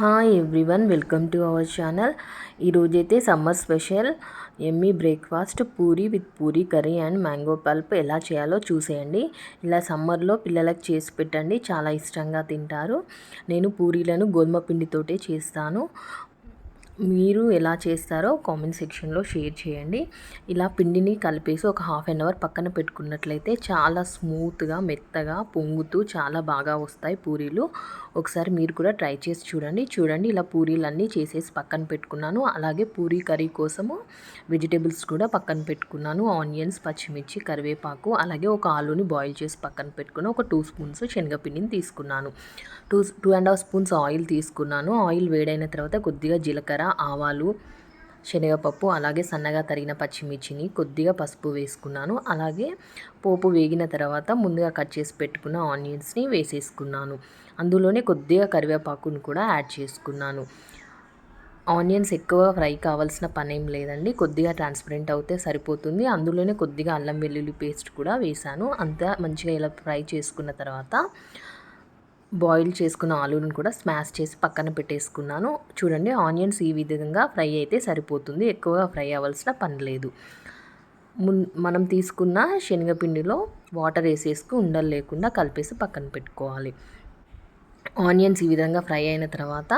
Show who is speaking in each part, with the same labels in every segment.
Speaker 1: Hi everyone welcome to our channel ఈరోజైతే summer special yummy breakfast puri with puri curry and mango pulp ఎలా చేయాలో చూసేయండి. ఇలా సమ్మర్లో పిల్లలకు చేసి పెట్టండి చాలా ఇష్టంగా తింటారు. నేను పూరీలను గోధుమ పిండితోటే చేస్తాను. మీరు ఎలా చేస్తారో కామెంట్ సెక్షన్లో షేర్ చేయండి. ఇలా పిండిని కలిపేసి ఒక హాఫ్ అన్ అవర్ పక్కన పెట్టుకున్నట్లయితే చాలా స్మూత్గా మెత్తగా పొంగుతూ చాలా బాగా వస్తాయి పూరీలు. ఒకసారి మీరు కూడా ట్రై చేసి చూడండి. చూడండి ఇలా పూరీలన్నీ చేసేసి పక్కన పెట్టుకున్నాను. అలాగే పూరీ కర్రీ కోసము వెజిటేబుల్స్ కూడా పక్కన పెట్టుకున్నాను. ఆనియన్స్ పచ్చిమిర్చి కరివేపాకు అలాగే ఒక ఆలుని బాయిల్ చేసి పక్కన పెట్టుకుని ఒక టూ స్పూన్స్ శనగపిండిని తీసుకున్నాను. Two two and half spoons oil తీసుకున్నాను. ఆయిల్ వేడైన తర్వాత కొద్దిగా జీలకర్ర ఆవాలు శనగపప్పు అలాగే సన్నగా తరిగిన పచ్చిమిర్చిని కొద్దిగా పసుపు వేసుకున్నాను. అలాగే పోపు వేగిన తర్వాత ముందుగా కట్ చేసి పెట్టుకున్న ఆనియన్స్ని వేసేసుకున్నాను. అందులోనే కొద్దిగా కరివేపాకును కూడా యాడ్ చేసుకున్నాను. ఆనియన్స్ ఎక్కువ ఫ్రై కావాల్సిన పని ఏం లేదండి. కొద్దిగా ట్రాన్స్పరెంట్ అవుతే సరిపోతుంది. అందులోనే కొద్దిగా అల్లం వెల్లుల్లి పేస్ట్ కూడా వేసాను అంతా మంచిగా ఇలా ఫ్రై చేసుకున్న తర్వాత బాయిల్ చేసుకున్న ఆలూని కూడా స్మాష్ చేసి పక్కన పెట్టేసుకున్నాను. చూడండి ఆనియన్స్ ఈ విధంగా ఫ్రై అయితే సరిపోతుంది. ఎక్కువగా ఫ్రై అవ్వాల్సిన పని లేదు. మున్ మనం తీసుకున్న శనగపిండిలో వాటర్ వేసేసుకు ఉండలు లేకుండా కలిపేసి పక్కన పెట్టుకోవాలి. ఆనియన్స్ ఈ విధంగా ఫ్రై అయిన తర్వాత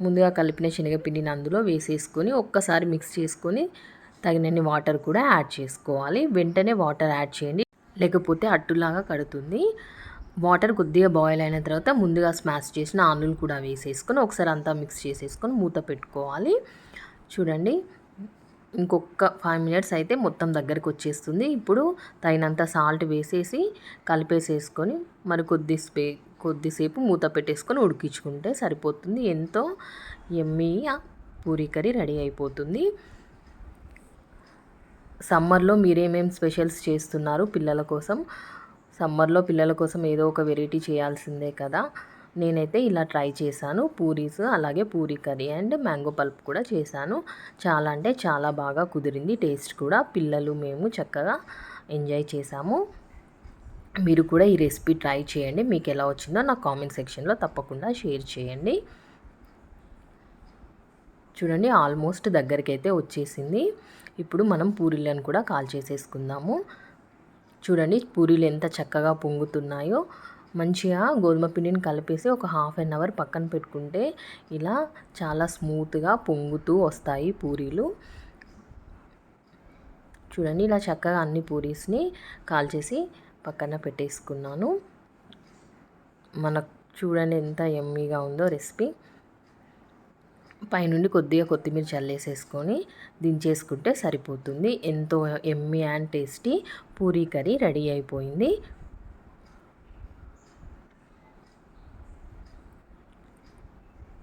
Speaker 1: ముందుగా కలిపిన శనగపిండిని అందులో వేసేసుకొని ఒక్కసారి మిక్స్ చేసుకొని తగినన్ని వాటర్ కూడా యాడ్ చేసుకోవాలి. వెంటనే వాటర్ యాడ్ చేయండి. లేకపోతే అట్టులాగా కడుతుంది. వాటర్ కొద్దిగా బాయిల్ అయిన తర్వాత ముందుగా స్మాష్ చేసిన ఆనులు కూడా వేసేసుకొని ఒకసారి అంతా మిక్స్ చేసేసుకొని మూత పెట్టుకోవాలి. చూడండి ఇంకొక ఫైవ్ మినిట్స్ అయితే మొత్తం దగ్గరికి వచ్చేస్తుంది. ఇప్పుడు తగినంత సాల్ట్ వేసేసి కలిపేసేసుకొని మరి కొద్దిసే కొద్దిసేపు మూత పెట్టేసుకొని ఉడికించుకుంటే సరిపోతుంది. ఎంతో ఎమ్మీ పూరీ కర్రీ రెడీ అయిపోతుంది. సమ్మర్లో మీరేమేం స్పెషల్స్ చేస్తున్నారు పిల్లల కోసం? సమ్మర్లో పిల్లల కోసం ఏదో ఒక వెరైటీ చేయాల్సిందే కదా. నేనైతే ఇలా ట్రై చేశాను. పూరీస్ అలాగే puri curry and mango pulp కూడా చేశాను. చాలా అంటే చాలా బాగా కుదిరింది. టేస్ట్ కూడా పిల్లలు మేము చక్కగా ఎంజాయ్ చేశాము. మీరు కూడా ఈ రెసిపీ ట్రై చేయండి. మీకు ఎలా వచ్చిందో నా కామెంట్ సెక్షన్లో తప్పకుండా షేర్ చేయండి. చూడండి ఆల్మోస్ట్ దగ్గరికి అయితే వచ్చేసింది. ఇప్పుడు మనం పూరీలను కూడా కాల్ చేసేసుకుందాము. చూడండి పూరీలు ఎంత చక్కగా పొంగుతున్నాయో. మంచిగా గోధుమ పిండిని కలిపేసి ఒక హాఫ్ అన్ అవర్ పక్కన పెట్టుకుంటే ఇలా చాలా స్మూత్గా పొంగుతూ వస్తాయి పూరీలు. చూడండి ఇలా చక్కగా అన్ని పూరీస్ని కాల్చేసి పక్కన పెట్టేసుకున్నాను. మనకు చూడండి ఎంత ఎమ్మీగా ఉందో రెసిపీ. పైనుండి కొద్దిగా కొత్తిమీర చల్లేసేసుకొని దించేసుకుంటే సరిపోతుంది. ఎంతో yummy and tasty puri curry ready అయిపోయింది.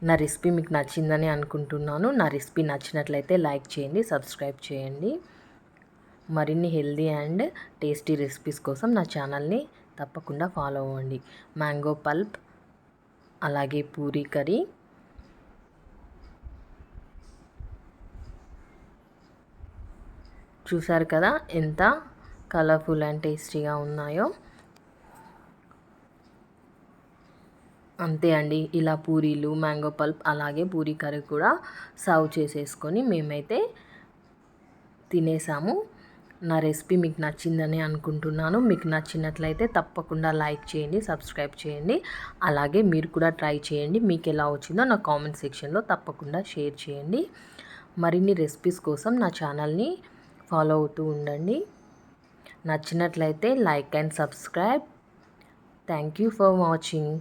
Speaker 1: నా రెసిపీ మీకు నచ్చిందని అనుకుంటున్నాను. నా రెసిపీ నచ్చినట్లయితే లైక్ చేయండి సబ్స్క్రైబ్ చేయండి. మరిన్ని హెల్దీ అండ్ టేస్టీ రెసిపీస్ కోసం నా ఛానల్ని తప్పకుండా ఫాలో అవ్వండి. మ్యాంగో పల్ప్ అలాగే పూరీ కర్రీ. చూసారు కదా ఎంత కలర్ఫుల్ అండ్ టేస్టీగా ఉన్నాయో. అంతే అండి ఇలా పూరీలు మ్యాంగో పల్ప్ అలాగే పూరీ కర్రీ కూడా సర్వ్ చేసేసుకొని మేమైతే తినేసాము. నా రెసిపీ మీకు నచ్చిందని అనుకుంటున్నాను. మీకు నచ్చినట్లయితే తప్పకుండా లైక్ చేయండి సబ్స్క్రైబ్ చేయండి. అలాగే మీరు కూడా ట్రై చేయండి. మీకు ఎలా వచ్చిందో నా కామెంట్ సెక్షన్లో తప్పకుండా షేర్ చేయండి. మరిన్ని రెసిపీస్ కోసం నా ఛానల్ని ఫాలో అవుతూ ఉండండి. నచ్చినట్లయితే like and subscribe. Thank you for watching.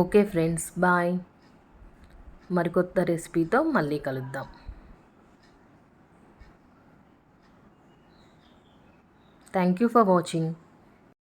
Speaker 1: Okay friends bye. మరికొత్త రెసిపీతో మళ్ళీ కలుద్దాం. Thank you for watching.